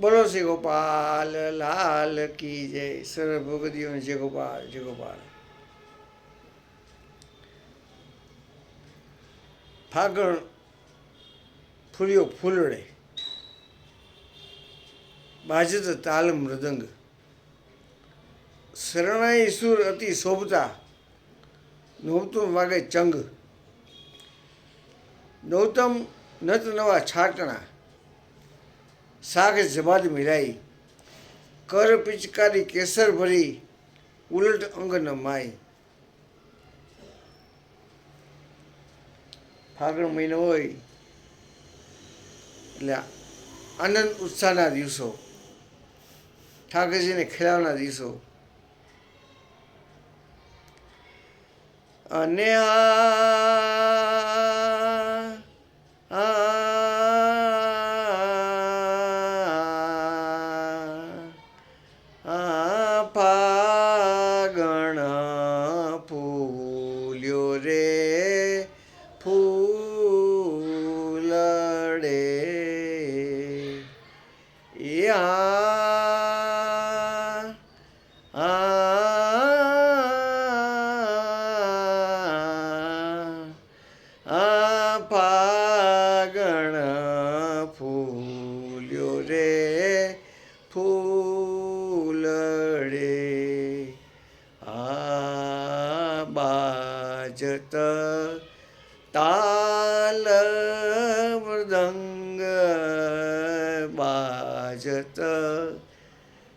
બોલો શ્રી ગોપાલ, લાલ કી જય, સર્વ જય ગોપાલ જય ગોપાલ. ફાગણ ફૂલ્યો ફૂલડે. બાજત તાલ મૃદંગ. શરણાઈ સુર અતિ શોભતા. નોબતું વાગે ચંગ. નૌતમ નત નવા છાટણા. શાક જબાદ મિલાઈ, કર પિચકારી કેસર ભરી, ઉલટ અંગ ન માય ફાગણ મહિનો હોય, એટલે આનંદ ઉત્સાહના દિવસો. ઠાકરજીને ખેલાવના દિવસો. અને આ करत ताल मृदंग बाजत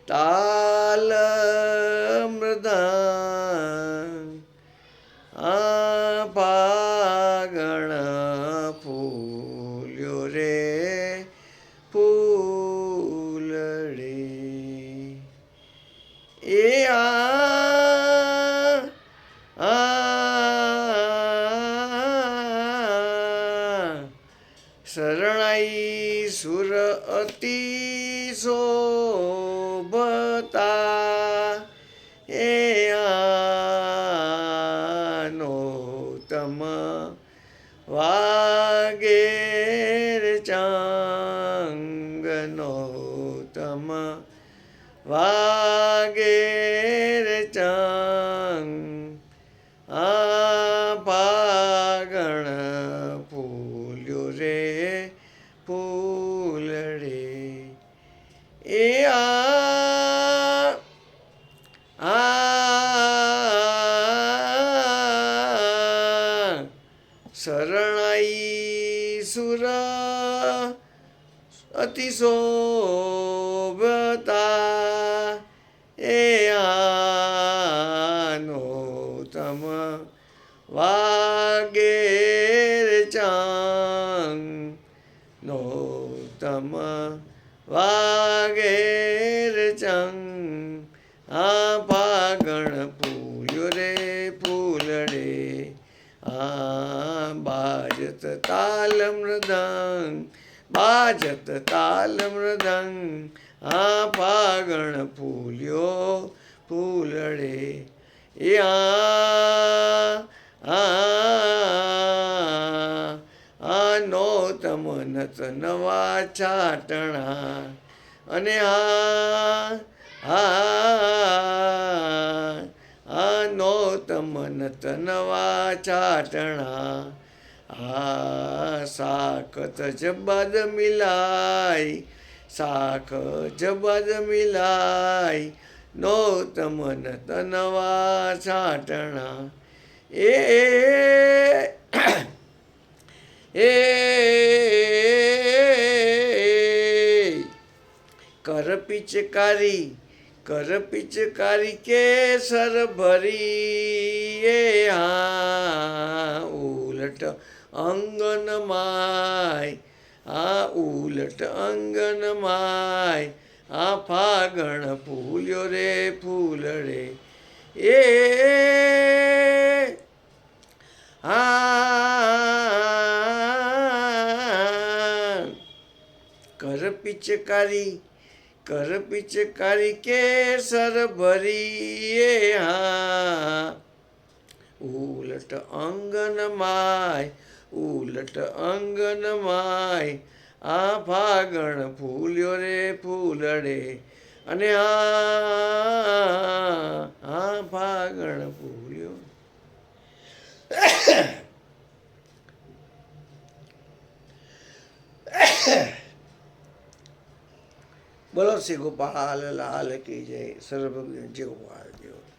ताल શરણાઈ સુર અતિ શોભતા. એ આનો તમ વાગેર ચાંગનો તમ વાગેર ચાંગ. આ પાગણ આ આ શરણાઈ સુર અતિ શોભતા એ આનો તમ વાગેર ચાંગ નો તમ વાગેર પાગણ ફૂલ્યો રે ફૂલડે આ બાજત તાલ મૃદંગ બાજત તાલ મૃદંગ આ પાગણ ફૂલ્યો ફૂલડે એ આ આ આનો તમનત નવા ચાટણા અને આ आनोत मन तनवा साख आ साखत बद मिलाय साख बद मिलाय नोत मन तनवा चाटणा ए ए करपिचकारी कर पिचकारी के सर भरी हा उलट अंगन माय आ उलट अंगन माय आ फागण फुल्यो रे फूल रे ए हा कर पिचकारी કર પિચકારી કેસર ભરી એ હા ઉલટ અંગન માય ઉલટ અંગન માય આ ફાગણ ફૂલ્યો રે ફૂલડે અને આ ફાગણ ફૂલ્યો બોલો શ્રી ગોપાલ લાલ કી જય સર્વજ્ઞ ગોપાલ ગોપાલ.